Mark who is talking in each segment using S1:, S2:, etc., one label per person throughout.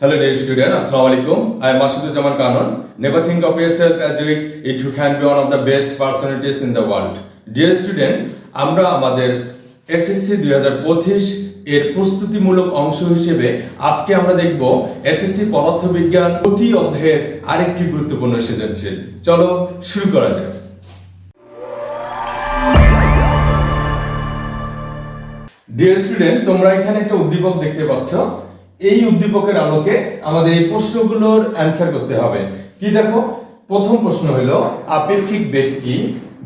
S1: Hello dear student, Assalamu alaikum. I am Masuduzzaman Kanon. Never think of yourself as weak if you can be one of the best personalities in the world. Dear student, আমরা আমাদের হাজার পঁচিশ এর প্রস্তুতিমূলক অংশ হিসেবে আজকে আমরা দেখব এসএসসি পদার্থবিজ্ঞান প্রতি অধ্যায়ের আরেকটি গুরুত্বপূর্ণ সৃজনশীল চলো শুরু করা যাক ডিয়ার স্টুডেন্ট তোমরা এখানে একটা উদ্দীপক দেখতে পাচ্ছ এই উদ্দীপকের আলোকে আমাদের এই প্রশ্নগুলোর অ্যান্সার করতে হবে। কি দেখো? প্রথম প্রশ্ন হলো আপেক্ষিক বেগ কি?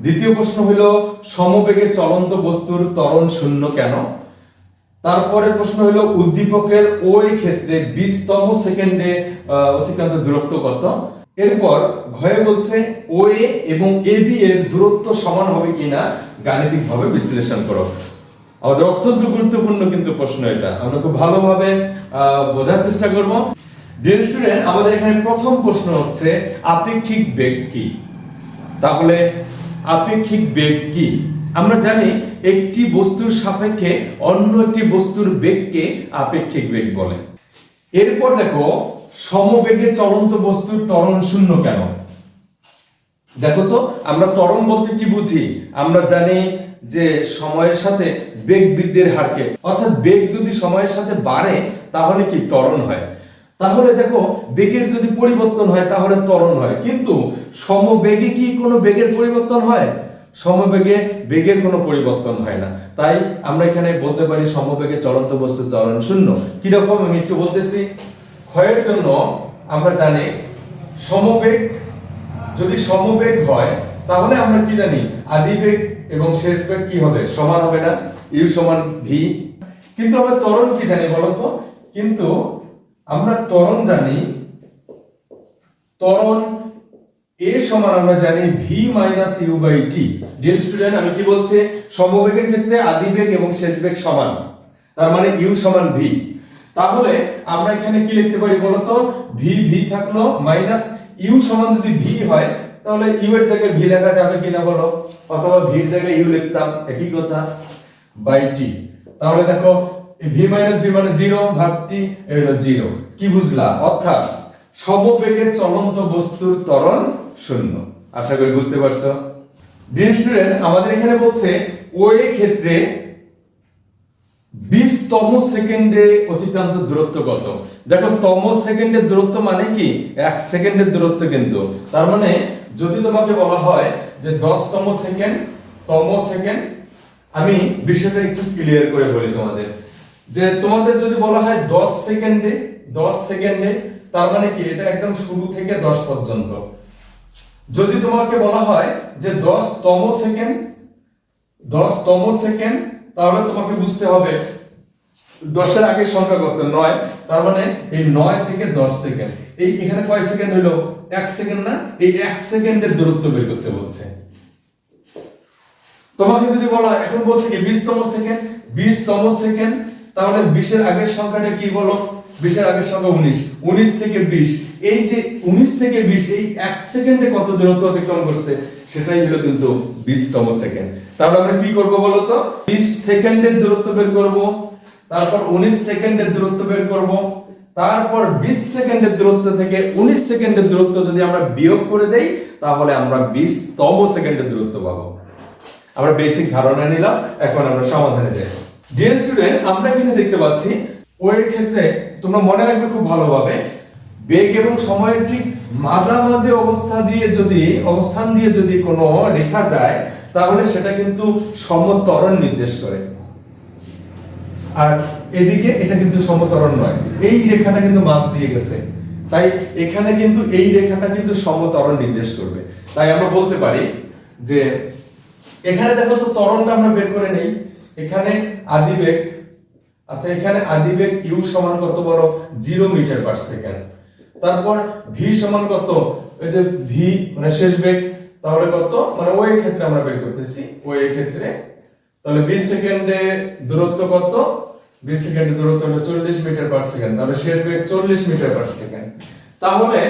S1: দ্বিতীয় প্রশ্ন হলো, সমবেগে চলন্ত বস্তুর ত্বরণ শূন্য কেন? তারপরের প্রশ্ন হলো, উদ্দীপকের ওই ক্ষেত্রে বিশতম সেকেন্ডে অতিক্রান্ত দূরত্ব কত? এরপর ঘয়ে বলছে ও এ এবং এ বি এর দূরত্ব সমান হবে কিনা গাণিতিকভাবে বিশ্লেষণ করো। আমাদের অত্যন্ত গুরুত্বপূর্ণ কিন্তু প্রশ্ন এটা। আমরা খুব ভালোভাবে বোঝার চেষ্টা করব। ডিয়ার স্টুডেন্ট আমাদের এখানে প্রথম প্রশ্ন হচ্ছে আপেক্ষিক বেগ কি? তাহলে আপেক্ষিক বেগ কি? আমরা জানি একটি বস্তুর সাপেক্ষে অন্য একটি বস্তুর বেগকে আপেক্ষিক বেগ বলে। এরপর দেখো, সমবেগে চলন্ত বস্তুর ত্বরণ শূন্য কেন? দেখো তো, আমরা ত্বরণ বলতে কি বুঝি? আমরা জানি যে সময়ের সাথে বেগ বৃদ্ধির হারকে, অর্থাৎ বেগ যদি সময়ের সাথে বাড়ে, তাহলে কি ত্বরণ হয়? তাহলে দেখো, বেগের যদি পরিবর্তন হয়, তাহলে ত্বরণ হয়। কিন্তু সমবেগে কি কোনো বেগের পরিবর্তন হয়? সমবেগে বেগের কোনো পরিবর্তন হয় না। তাই আমরা এখানে বলতে পারি সমবেগে চলন্ত বস্তুর ত্বরণ শূন্য। কীরকম? আমি একটু বলতেছি। ক্ষয়ের জন্য আমরা জানি সমবেগ, যদি সমবেগ হয়, তাহলে আমরা কি জানি? আদি বেগ এবং শেষ বেগ কি হবে? সমান হবে না? ইউ সমান ভি কিন্তু আমরা ত্বরণ কি জানি বলতো কিন্তু আমরা ত্বরণ জানি, ত্বরণ এ সমান আমরা জানি v minus u by t dear student আমি কি বলছি? সমবেগের ক্ষেত্রে আদি বেগ এবং শেষ বেগ সমান। তার মানে ইউ সমান ভি তাহলে আমরা এখানে কি লিখতে পারি বলতো ভি ভি থাকল মাইনাস ইউ সমান যদি ভি হয় তাহলে ইউ এর জায়গায় ভি লেখা যাবে কিনা বলো? অথবা ভির জায়গায় ইউ লিখতাম, একই কথা বাই টি তাহলে দেখো ভি মাইনাস ভি মানে জিরো ভাগ টি হলো জিরো কি বুঝলা? অর্থাৎ সমবেগে চলন্ত বস্তুর ত্বরণ শূন্য। আশা করি বুঝতে পারছ? ডিয়ার আমাদের এখানে বলছে ওই ক্ষেত্রে বিশতম সেকেন্ডে অতিক্রান্ত দূরত্ব কত? দেখো, তম সেকেন্ডের দূরত্ব মানে কি? এক সেকেন্ডের দূরত্ব কিন্তু। তার মানে যদি তোমাকে বলা হয় যে দশতম সেকেন্ড, তম সেকেন্ড, আমি বিষয়টা একটু ক্লিয়ার করে বলি তোমাদের। যে তোমাদের যদি বলা হয় দশ সেকেন্ডে দশ সেকেন্ডে, তার মানে কি? এটা একদম শুরু থেকে দশ পর্যন্ত। যদি তোমাকে বলা হয় যে দশতম সেকেন্ড দশতম সেকেন্ড তাহলে তোমাকে বুঝতে হবে, দশের আগের সংখ্যা কত? নয়। তার মানে এই নয় থেকে দশ সেকেন্ড। এই এখানে কয় সেকেন্ড হলো এক সেকেন্ড না? এই এক সেকেন্ডের দূরত্ব বের করতে বলছে। তোমাকে যদি বলা, এখন বলছে কি, বিশতম সেকেন্ড? বিশতম সেকেন্ড, তাহলে বিশের আগের সংখ্যাটা কি বলো? বিশের আগের সংখ্যা উনিশ। উনিশ থেকে বিশ। এই যে উনিশ থেকে বিশ, এই এক সেকেন্ডে কত দূরত্ব অতিক্রম করছে? সেটাই হলো কিন্তু বিশতম সেকেন্ড তাহলে আমরা কি করব বলো তো? বিশ সেকেন্ডের দূরত্ব বের করব, তারপর উনিশ সেকেন্ডের দূরত্ব বের করব, তারপর বিশ সেকেন্ডের দূরত্ব থেকে উনিশ সেকেন্ডের দূরত্ব যদি আমরা বিয়োগ করে দেই, তাহলে আমরা বিশতম সেকেন্ডের দূরত্ব পাবো। আমরা বেসিক ধারণা নিলাম, এখন আমরা সমাধানে যাই। ডিয়ার স্টুডেন্ট আমরা এখানে দেখতে পাচ্ছি ওই ক্ষেত্রে তোমরা মনে রাখবে খুব ভালোভাবে বেগ এবং সময়ের ঠিক মাঝামাঝি অবস্থা দিয়ে যদি, অবস্থান দিয়ে যদি কোনো রেখা যায়, তাহলে সেটা কিন্তু সমতরণ নির্দেশ করে। আর এদিকে এটা কিন্তু সমতরণ নয়। এই রেখাটা কিন্তু মাঝ দিয়ে গেছে। তাই এখানে কিন্তু এই রেখাটা কিন্তু সমতরণ নির্দেশ করবে। তাই আমরা বলতে পারি যে, এখানে দেখো তো তরণটা আমরা বের করে নেই। এখানে আদিবেগ আচ্ছা এখানে আদিবেগ ইউ সমান কত বড়? Zero metre per second. তারপর ভি সমান কত? এই যে ভি মানে শেষ বেগ, তাহলে কত? মানে ওই ক্ষেত্রে আমরা বের করতেছি ওই ক্ষেত্রে। তাহলে 20 সেকেন্ডে দূরত্ব কত? 20 সেকেন্ডে দূরত্ব হলো 40 মিটার পার সেকেন্ড তাহলে শেষ বেগ 40 মিটার পার সেকেন্ড তাহলে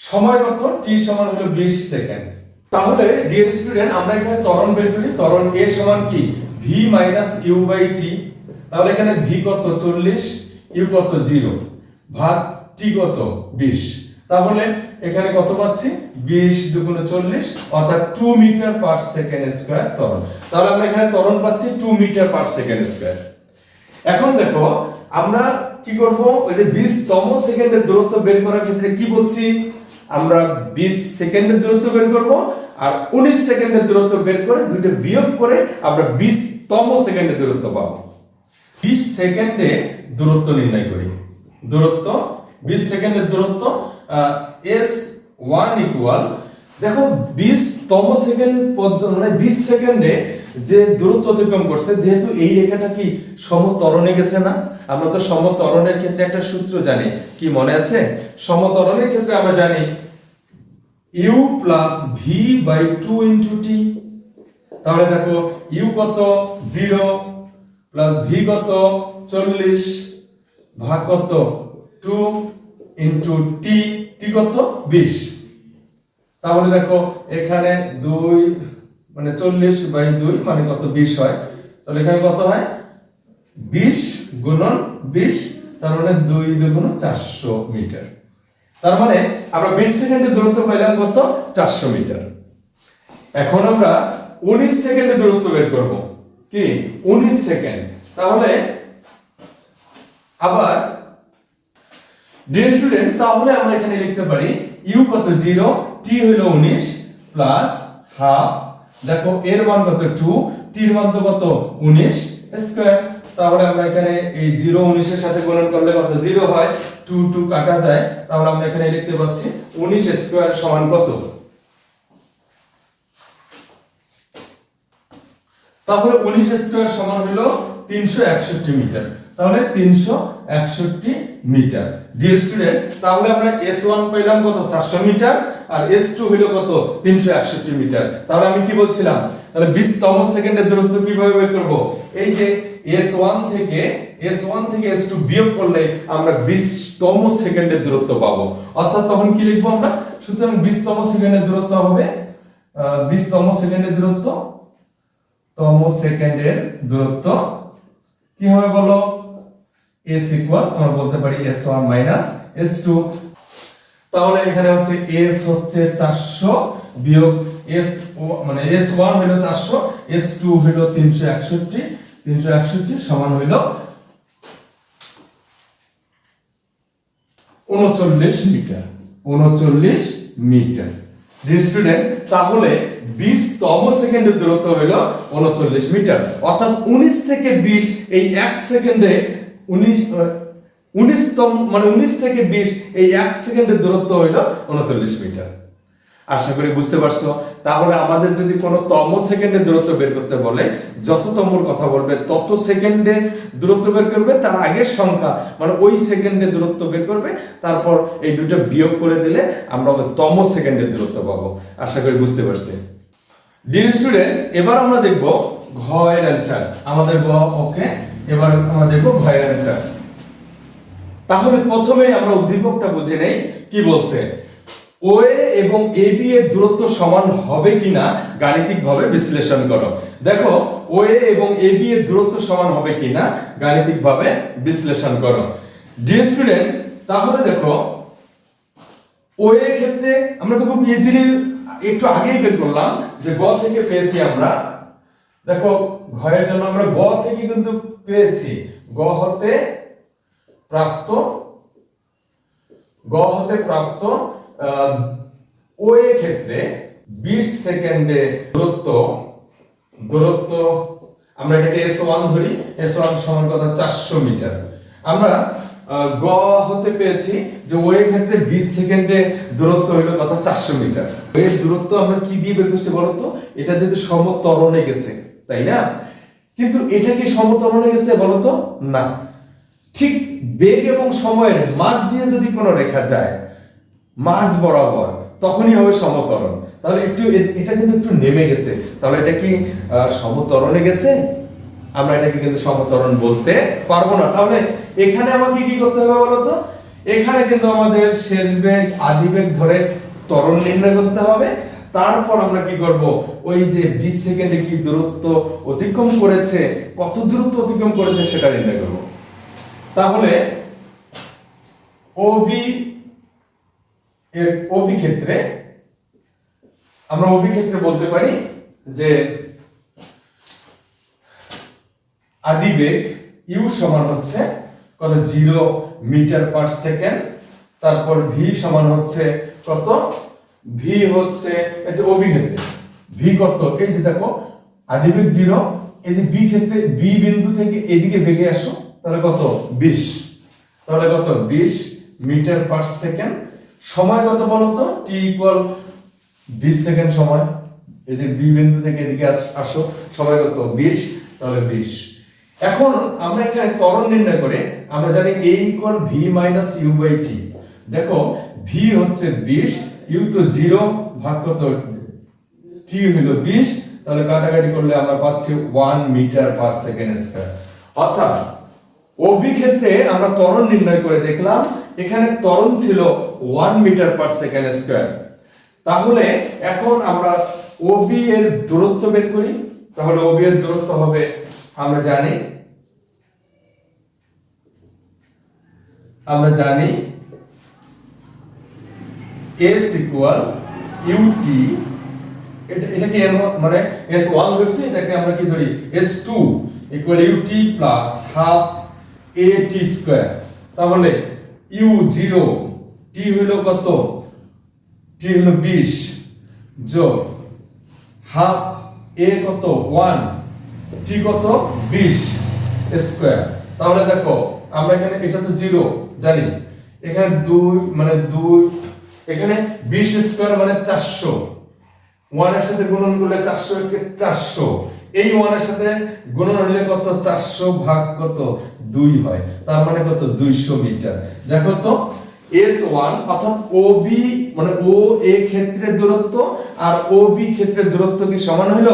S1: সময় কত? টি সমান হলো 20 সেকেন্ড তাহলে ডিয়ার স্টুডেন্ট আমরা এখানে ত্বরণ বের করি। ত্বরণ এ সমান কি? V minus u by t তাহলে এখানে ভি কত? 40 ইউ কত? 0 ভাগ টি কত বিশ। তাহলে এখানে কত পাচ্ছি? বিশ দুগুণে চল্লিশ, অর্থাৎ two metre per second square ত্বরণ তাহলে আমরা এখানে ত্বরণ পাচ্ছি two metre per second square এখন দেখো, আমরা কি করব? ওই যে 20 তম সেকেন্ডের দূরত্ব বের করার ক্ষেত্রে কি বলছি? আমরা 20 সেকেন্ডের দূরত্ব বের করব, আর 19 সেকেন্ডের দূরত্ব বের করে দুটো বিয়োগ করে আমরা 20 তম সেকেন্ডের দূরত্ব পাবো। 20 সেকেন্ডে দূরত্ব নির্ণয় করি। দূরত্ব 20 সেকেন্ডের দূরত্ব এস ওয়ান ইকুয়াল দেখো 20 তম সেকেন্ড পর্যন্ত মানে 20 সেকেন্ডে যে দূরত্ব অতিক্রম করছে, যেহেতু এই রেখাটা কি সমতরণে গেছে না? আমরা তো সমতরণের ক্ষেত্রে একটা সূত্র জানি। কি মনে আছে? সমতরণের ক্ষেত্রে আমরা জানি u plus v by two into t তাহলে দেখো ইউ কত? জিরো প্লাস ভি কত? চল্লিশ। ভাগ কত? টু ইন্টু টি টি কত? বিশ। তাহলে দেখো, এখানে দুই মানে চল্লিশ বাই দুই মানে কত বিশ হয়? তাহলে এখানে কত হয়? বিশ গুণন বিশ, তার মানে দুই দুগুণ চারশো মিটার। তার মানে আমরা বিশ সেকেন্ডের দূরত্ব পাইলাম কত? চারশো মিটার। এখন আমরা উনিশ সেকেন্ডের দূরত্ব বের করব। কি? উনিশ সেকেন্ড। তাহলে আবার ডিয়ার স্টুডেন্ট তাহলে আমরা এখানে লিখতে পারি ইউ কত জিরো টি হলো উনিশ প্লাস হাফ দেখো এর মান কত টু টির মান তো কত উনিশ স্কোয়ার তাহলে আমরা এখানে এই জিরো উনিশের সাথে গুণন করলে কত জিরো হয়? টু টু কাটা যায়, তাহলে আমরা এখানে লিখতে পাচ্ছি উনিশ স্কোয়ার সমান কত? তাহলে উনিশ স্কোয়ার সমান হলো তিনশো একষট্টি মিটার। তাহলে তিনশো একষট্টি মিটার। ডিয়ার স্টুডেন্ট তাহলে আমরা এস ওয়ান পেলাম কত? চারশো মিটার। আর এস টু হলো কত? তিনশো একষট্টি মিটার। তাহলে আমি কি বলছিলাম? তাহলে বিশ তম সেকেন্ডের দূরত্ব কীভাবে বের করব? এই যে এস ওয়ান থেকে এস ওয়ান থেকে এস টু বিয়োগ করলে আমরা বিশ তম সেকেন্ডের দূরত্ব পাবো। অর্থাৎ তখন কি লিখব আমরা? সুতরাং বিশ তম সেকেন্ডের দূরত্ব হবে বিশ তম সেকেন্ডের দূরত্ব, তম সেকেন্ডের দূরত্ব। কি হবে বলো? এস ইকুয়াল আমরা বলতে পারি এস মাইনাস এস তাহলে এখানে হচ্ছে এস হচ্ছে চারশো বিয়োগ এস মানে এস ওয়ান হইল চারশো এস টু হইল সমান হইল উনচল্লিশ মিটার উনচল্লিশ মিটার। স্টুডেন্ট তাহলে বিশ তম সেকেন্ডের দূরত্ব হইল উনচল্লিশ মিটার। অর্থাৎ উনিশ থেকে বিশ এই এক সেকেন্ডে উনিশ উনিশ তম মানে উনিশ থেকে বিশ, এই এক সেকেন্ডের দূরত্ব হইল উনচল্লিশ মিটার। আশা করি বুঝতে পারছ? তাহলে আমাদের যদি কোনো তম সেকেন্ডের দূরত্ব বের করতে বলে, যত তমর কথা বলবে, তত সেকেন্ডে দূরত্ব বের করবে, তার আগের সংখ্যা মানে ওই সেকেন্ডে দূরত্ব বের করবে, তারপর এই দুটো বিয়োগ করে দিলে আমরা ওই তম সেকেন্ডের দূরত্ব পাবো। আশা করি বুঝতে পারছি? ডিয়ার স্টুডেন্ট এবার আমরা দেখব ঘয়ের অ্যান্সার আমাদের গ ওকে? এবার আমরা দেখব ঘয়ের অ্যান্সার তাহলে প্রথমে আমরা উদ্দীপকটা বুঝে নেই, কি বলছে? ওএ এবং এবি এর দূরত্ব সমান হবে কিনা গাণিতিকভাবে বিশ্লেষণ করো। দেখো ওএ এবং এবি এর দূরত্ব সমান হবে কিনা গাণিতিকভাবে বিশ্লেষণ করো। ডিয়ার স্টুডেন্ট তাহলে দেখো ওএ ক্ষেত্রে আমরা তো খুব ইজিলি একটু আগেই বের করলাম যে গ থেকে পেয়েছি আমরা। দেখো ঘরের জন্য আমরা গ থেকে কিন্তু পেয়েছি। গ হতে প্রাপ্ত, গ হতে প্রাপ্ত ও ক্ষেত্রে 20 সেকেন্ডে দূরত্ব দূরত্ব, আমরা এটাকে এস ওয়ান ধরি এস ওয়ান সমান কত? চারশো মিটার। আমরা গ হতে পেয়েছি যে ও ক্ষেত্রে 20 সেকেন্ডে দূরত্ব হলো কথা চারশো মিটার। এর দূরত্ব আমরা কি দিয়ে বের করছি বলতো? এটা যেহেতু সমতরণে গেছে, তাই না? কিন্তু এটা কি সমতরণে গেছে বলতো? না। ঠিক বেগ এবং সময়ের মাঝ দিয়ে যদি কোনো রেখা যায়, মাঝ বরাবর, তখনই হবে সমতরণ। তাহলে একটু এটা কিন্তু একটু নেমে গেছে। তাহলে এটা কি সমতরণে গেছে? আমরা এটাকে কিন্তু সমতরণ বলতে পারব না। তাহলে এখানে আমাকে কি করতে হবে বলতো? এখানে কিন্তু আমাদের শেষ বেগ, আদি বেগ ধরে ত্বরণ নির্ণয় করতে হবে। তারপর আমরা কি করব? ওই যে 20 সেকেন্ডে কি দূরত্ব অতিক্রম করেছে, কত দূরত্ব অতিক্রম করেছে সেটা নির্ণয় করব। তাহলে ওবি এর ওবি ক্ষেত্রে, আমরা ওবি ক্ষেত্রে বলতে পারি যে আদিবেগ ইউ সমান হচ্ছে কত জিরো মিটার পার সেকেন্ড তারপর ভি সমান হচ্ছে কত ভি হচ্ছে, এই যে ওবি ক্ষেত্রে ভি কত? এই যে দেখো, আদিবেগ জিরো এই যে বি ক্ষেত্রে বি বিন্দু থেকে এদিকে বেগে আসো, তাহলে কত? বিশ। তাহলে কত? বিশ মিটার পার সেকেন্ড। সময় কত বলো তো? টি ইকুয়াল বিশ সেকেন্ড সময়। এই যে বি বিন্দু থেকে এদিকে আসো সময় কত? বিশ, তাহলে বিশ। এখন আমরা এখানে ত্বরণ নির্ণয় করে, আমরা জানি a equal v minus u by t দেখো ভি হচ্ছে বিশ ইউ তো জিরো ভাগ কত টি হলো বিশ, তাহলে কাটাকাটি করলে আমরা পাচ্ছি one metre per second square অর্থাৎ ওবি আমরা ত্বরণ নির্ণয় করে দেখলাম, এখানে ত্বরণ ছিল one metre per second square তাহলে, এখন আমরা ওবি এর দূরত্ব বের করি, তাহলে ওবি এর দূরত্ব হবে, আমরা জানি আমরা জানি এস ইকুয়াল ইউটি এটা এটাকে এর ম- মানে এস ওয়ান এটাকে আমরা কি ধরি? S two equal u t plus half a t square তাহলে ইউ জিরো টি হইল কত? টি হলো বিশ। যোগ হাফ এ কত? ওয়ান টি কত? বিশ স্কোয়ার তাহলে দেখো, আমরা এখানে, এটা তো জিরো জানি। এখানে দুই মানে দুই এখানে বিশ স্কোয়ার মানে চারশো। ওয়ানের সাথে গুণন করলে চারশো একে চারশো। এই ওয়ানের সাথে গুণন হলে কত? চারশো ভাগ কত? দুই হয়। তার মানে কত? দুইশো মিটার। দেখো তো এস ওয়ান অর্থাৎ ও বি মানে ও এ ক্ষেত্রের দূরত্ব আর ও বি ক্ষেত্রের দূরত্ব কি সমান হইল?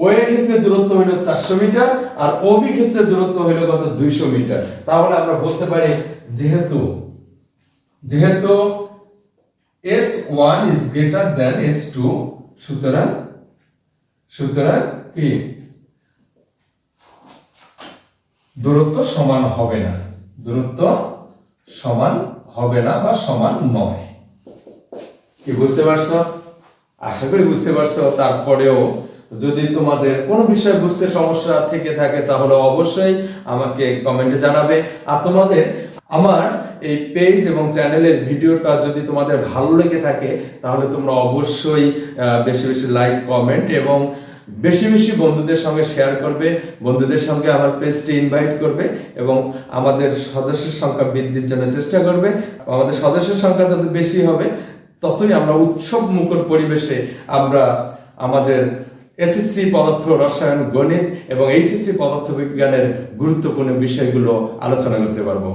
S1: ও এ ক্ষেত্রের দূরত্ব হইল চারশো মিটার আর ও বি ক্ষেত্রের দূরত্ব হইল কত? দুইশো মিটার। তাহলে আমরা বলতে পারি, যেহেতু যেহেতু s one is greater than সুতরাং সুতরাং কি? দূরত্ব সমান হবে না। দূরত্ব সমান হবে না বা সমান নয়। কি বুঝতে পারছ? আশা করি বুঝতে পারছ। তারপরেও যদি তোমাদের কোনো বিষয় বুঝতে সমস্যা থেকে থাকে, তাহলে অবশ্যই আমাকে কমেন্টে জানাবে। আর তোমাদের আমার এই পেজ এবং চ্যানেলের ভিডিওটা যদি তোমাদের ভালো লেগে থাকে, তাহলে তোমরা অবশ্যই বেশি বেশি লাইক কমেন্ট এবং বেশি বেশি বন্ধুদের সঙ্গে শেয়ার করবে। বন্ধুদের সঙ্গে আমার পেজটি ইনভাইট করবে এবং আমাদের সদস্যের সংখ্যা বৃদ্ধির জন্য চেষ্টা করবে। আমাদের সদস্যের সংখ্যা যত বেশি হবে, ততই আমরা উৎসব মুখর পরিবেশে আমরা আমাদের এসএসসি পদার্থ রসায়ন, গণিত এবং এইচএসসি পদার্থ বিজ্ঞানের গুরুত্বপূর্ণ বিষয়গুলো আলোচনা করতে পারব।